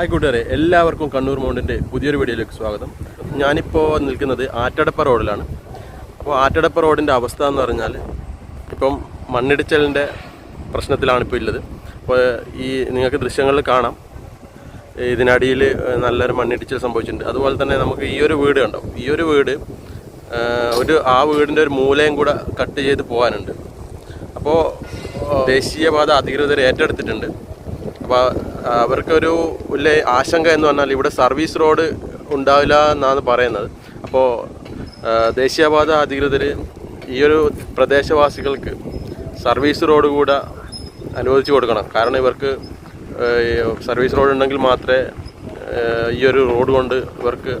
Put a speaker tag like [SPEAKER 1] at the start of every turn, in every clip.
[SPEAKER 1] Hi കൂട്ടുകാരെ എല്ലാവർക്കും കണ്ണൂർ മൗണ്ടിന്റെ പുതിയൊരു വീഡിയോയിലേക്ക് സ്വാഗതം. ഞാനിപ്പോൾ നിൽക്കുന്നത് ആറ്റടപ്പ റോഡിലാണ്. അപ്പോൾ ആറ്റടപ്പ റോഡിന്റെ അവസ്ഥ എന്ന് പറഞ്ഞാൽ ഇപ്പം മണ്ണിടിച്ചലിന്റെ പ്രശ്നത്തിലാണ് ഇപ്പോൾ ഉള്ളത്. അപ്പോൾ ഈ നിങ്ങൾക്ക് ദൃശ്യങ്ങളിൽ കാണാം. ഇതിനടിയിൽ നല്ലൊരു മണ്ണിടിച്ചൽ സംഭവിച്ചിട്ടുണ്ട്. അതുപോലെ തന്നെ നമുക്ക് ഈ ഒരു വീട് കണ്ടോ? ഈ ഒരു വീട് ഒരു ആ വീടിന്റെ ഒരു മൂലയും കൂടെ കട്ട് ചെയ്ത് പോകാനുണ്ട്. അപ്പോൾ ദേശീയപാത അധികൃതർ ഏറ്റെടുത്തിട്ടുണ്ട്. അപ്പോൾ അവർക്കൊരു വലിയ ആശങ്ക എന്ന് പറഞ്ഞാൽ ഇവിടെ സർവീസ് റോഡ് ഉണ്ടാവില്ല എന്നാണ് പറയുന്നത്. അപ്പോൾ ദേശീയപാത അധികൃതർ ഈ ഒരു പ്രദേശവാസികൾക്ക് സർവീസ് റോഡ് കൂടെ അനുവദിച്ചു കൊടുക്കണം. കാരണം ഇവർക്ക് സർവീസ് റോഡ് ഉണ്ടെങ്കിൽ മാത്രമേ ഈ ഒരു റോഡ് കൊണ്ട് ഇവർക്ക്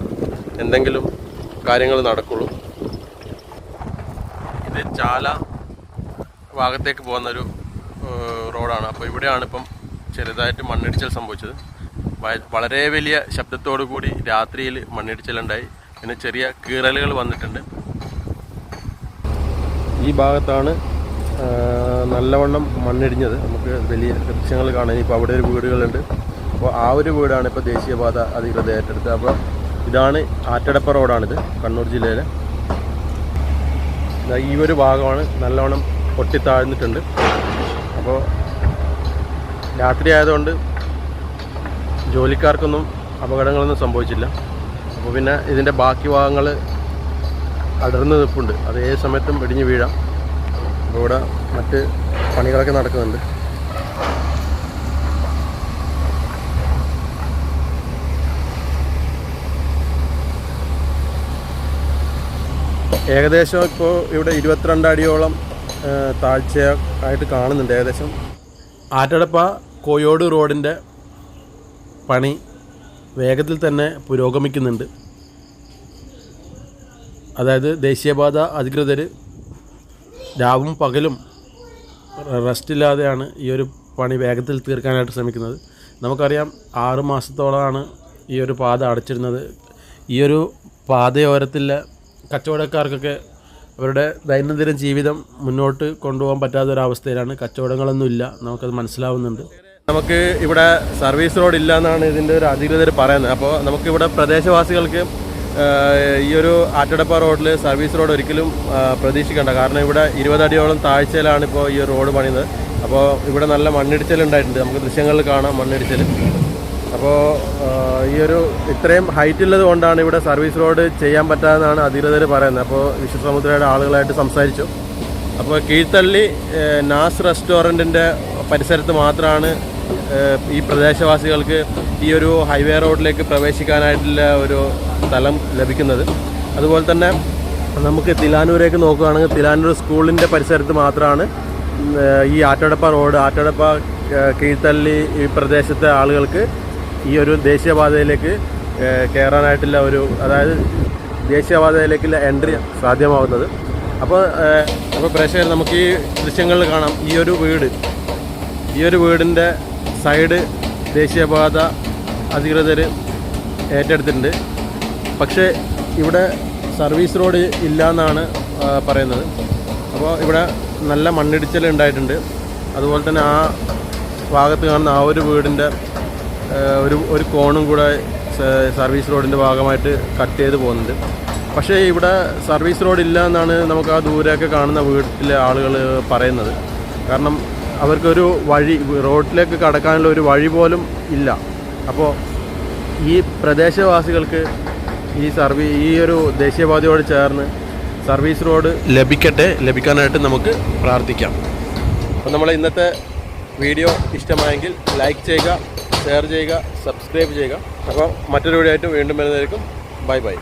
[SPEAKER 1] എന്തെങ്കിലും കാര്യങ്ങൾ നടക്കുള്ളൂ. ഇത് ചാല ഭാഗത്തേക്ക് പോകുന്നൊരു റോഡാണ്. അപ്പോൾ ഇവിടെയാണ് ഇപ്പം ചെറുതായിട്ട് മണ്ണിടിച്ചൽ സംഭവിച്ചത്. വളരെ വലിയ ശബ്ദത്തോടു കൂടി രാത്രിയിൽ മണ്ണിടിച്ചിലുണ്ടായി. പിന്നെ ചെറിയ കീറലുകൾ വന്നിട്ടുണ്ട്. ഈ ഭാഗത്താണ് നല്ലവണ്ണം മണ്ണിടിഞ്ഞത്. നമുക്ക് വലിയ ദൃശ്യങ്ങൾ കാണാൻ ഇപ്പോൾ അവിടെ ഒരു വീടുകളുണ്ട്. അപ്പോൾ ആ ഒരു വീടാണ് ഇപ്പോൾ ദേശീയപാത അധികൃതർ ഏറ്റെടുത്തത്. അപ്പോൾ ഇതാണ് ആറ്റടപ്പ റോഡാണിത് കണ്ണൂർ ജില്ലയിലെ. ഈ ഒരു ഭാഗമാണ് നല്ലവണ്ണം പൊട്ടിത്താഴ്ന്നിട്ടുണ്ട് അപ്പോൾ രാത്രി ആയതുകൊണ്ട് ജോലിക്കാർക്കൊന്നും അപകടങ്ങളൊന്നും സംഭവിച്ചില്ല. അപ്പോൾ പിന്നെ ഇതിന്റെ ബാക്കി ഭാഗങ്ങൾ അടർന്ന് നിൽപ്പുണ്ട്. അത് ഏത് സമയത്തും ഇടിഞ്ഞ് വീഴാം. അപ്പോൾ ഇവിടെ മറ്റ് പണികളൊക്കെ നടക്കുന്നുണ്ട്. ഏകദേശം ഇപ്പോൾ ഇവിടെ ഇരുപത്തിരണ്ട് അടിയോളം ആ, താഴ്ച ആയിട്ട് കാണുന്നുണ്ട്. ഏകദേശം ആറ്റടപ്പ കോയോട് റോഡിന്റെ പണി വേഗത്തിൽ തന്നെ പുരോഗമിക്കുന്നുണ്ട്. അതായത് ദേശീയപാത അധികൃതർ രാവും പകലും റെസ്റ്റില്ലാതെയാണ് ഈ ഒരു പണി വേഗത്തിൽ തീർക്കാനായിട്ട് ശ്രമിക്കുന്നത്. നമുക്കറിയാം ആറ് മാസത്തോളമാണ് ഈ ഒരു പാത അടച്ചിരുന്നത്. ഈ ഒരു പാതയോരത്തിലെ കച്ചവടക്കാർക്കൊക്കെ അവരുടെ ദൈനംദിന ജീവിതം മുന്നോട്ട് കൊണ്ടുപോകാൻ പറ്റാത്തൊരവസ്ഥയിലാണ്. കച്ചവടങ്ങളൊന്നുമില്ല. നമുക്കത് മനസ്സിലാവുന്നുണ്ട്. നമുക്ക് ഇവിടെ സർവീസ് റോഡ് ഇല്ല എന്നാണ് ഇതിന്റെ ഒരു അധികൃതർ പറയുന്നത്. അപ്പോൾ നമുക്കിവിടെ പ്രദേശവാസികൾക്ക് ഈ ഒരു ആറ്റടപ്പ റോഡിൽ സർവീസ് റോഡ് ഒരിക്കലും പ്രതീക്ഷിക്കേണ്ട. കാരണം ഇവിടെ ഇരുപതടിയോളം താഴ്ചയിലാണ് ഇപ്പോൾ ഈ റോഡ് പണിയുന്നത്. അപ്പോൾ ഇവിടെ നല്ല മണ്ണിടിച്ചൽ ഉണ്ടായിട്ടുണ്ട്. നമുക്ക് ദൃശ്യങ്ങളിൽ കാണാം മണ്ണിടിച്ചൽ. അപ്പോൾ ഈ ഒരു ഇത്രയും ഹൈറ്റ് ഉള്ളത് കൊണ്ടാണ് ഇവിടെ സർവീസ് റോഡ് ചെയ്യാൻ പറ്റാതെന്നാണ് അധികൃതർ പറയുന്നത്. അപ്പോൾ വിശ്വസമുദ്രയുടെ ആളുകളായിട്ട് സംസാരിച്ചു. അപ്പോൾ കീഴ്ത്തള്ളി നാസ് റെസ്റ്റോറന്റിന്റെ പരിസരത്ത് മാത്രമാണ് ഈ പ്രദേശവാസികൾക്ക് ഈ ഒരു ഹൈവേ റോഡിലേക്ക് പ്രവേശിക്കാനായിട്ടുള്ള ഒരു സ്ഥലം ലഭിക്കുന്നത്. അതുപോലെ തന്നെ നമുക്ക് തിലാനൂരേക്ക് നോക്കുകയാണെങ്കിൽ തിലാനൂർ സ്കൂളിന്റെ പരിസരത്ത് മാത്രമാണ് ഈ ആറ്റടപ്പ റോഡ് ആറ്റടപ്പ കീഴ്ത്തള്ളി ഈ പ്രദേശത്തെ ആളുകൾക്ക് ഈ ഒരു ദേശീയപാതയിലേക്ക് കയറാനായിട്ടുള്ള ഒരു അതായത് ദേശീയപാതയിലേക്കുള്ള എൻട്രി സാധ്യമാവുന്നത്. അപ്പോൾ അപ്പോൾ പ്രേക്ഷകർ നമുക്ക് ഈ ദൃശ്യങ്ങളിൽ കാണാം. ഈ ഒരു വീട് ഈ ഒരു വീടിന്റെ സൈഡ് ദേശീയപാത അധികൃതർ ഏറ്റെടുത്തിട്ടുണ്ട്. പക്ഷേ ഇവിടെ സർവീസ് റോഡ് ഇല്ല എന്നാണ് പറയുന്നത്. അപ്പോൾ ഇവിടെ നല്ല മണ്ണിടിച്ചൽ ഉണ്ടായിട്ടുണ്ട്. അതുപോലെ തന്നെ ആ ഭാഗത്ത് കാണുന്ന ആ ഒരു വീടിന്റെ ഒരു ഒരു കോണും കൂടെ സർവീസ് റോഡിന്റെ ഭാഗമായിട്ട് കട്ട് ചെയ്ത് പോകുന്നുണ്ട്. പക്ഷേ ഇവിടെ സർവീസ് റോഡ് ഇല്ല എന്നാണ് നമുക്ക് ആ ദൂരെയൊക്കെ കാണുന്ന വീട്ടിലെ ആളുകൾ പറയുന്നത്. കാരണം അവർക്കൊരു വഴി റോഡിലേക്ക് കടക്കാനുള്ള ഒരു വഴി പോലും ഇല്ല. അപ്പോൾ ഈ പ്രദേശവാസികൾക്ക് ഈ സർവീ ഈ ഒരു ദേശീയപാതയോട് ചേർന്ന് സർവീസ് റോഡ് ലഭിക്കട്ടെ ലഭിക്കാനായിട്ട് നമുക്ക് പ്രാർത്ഥിക്കാം. അപ്പോൾ നമ്മളെ ഇന്നത്തെ വീഡിയോ ഇഷ്ടമായെങ്കിൽ ലൈക്ക് ചെയ്യുക ഷെയർ ചെയ്യുക സബ്സ്ക്രൈബ് ചെയ്യുക. അപ്പോൾ മറ്റൊരു വീഡിയോ ആയിട്ട് വീണ്ടും വരുന്നതായിരിക്കും. Bye bye.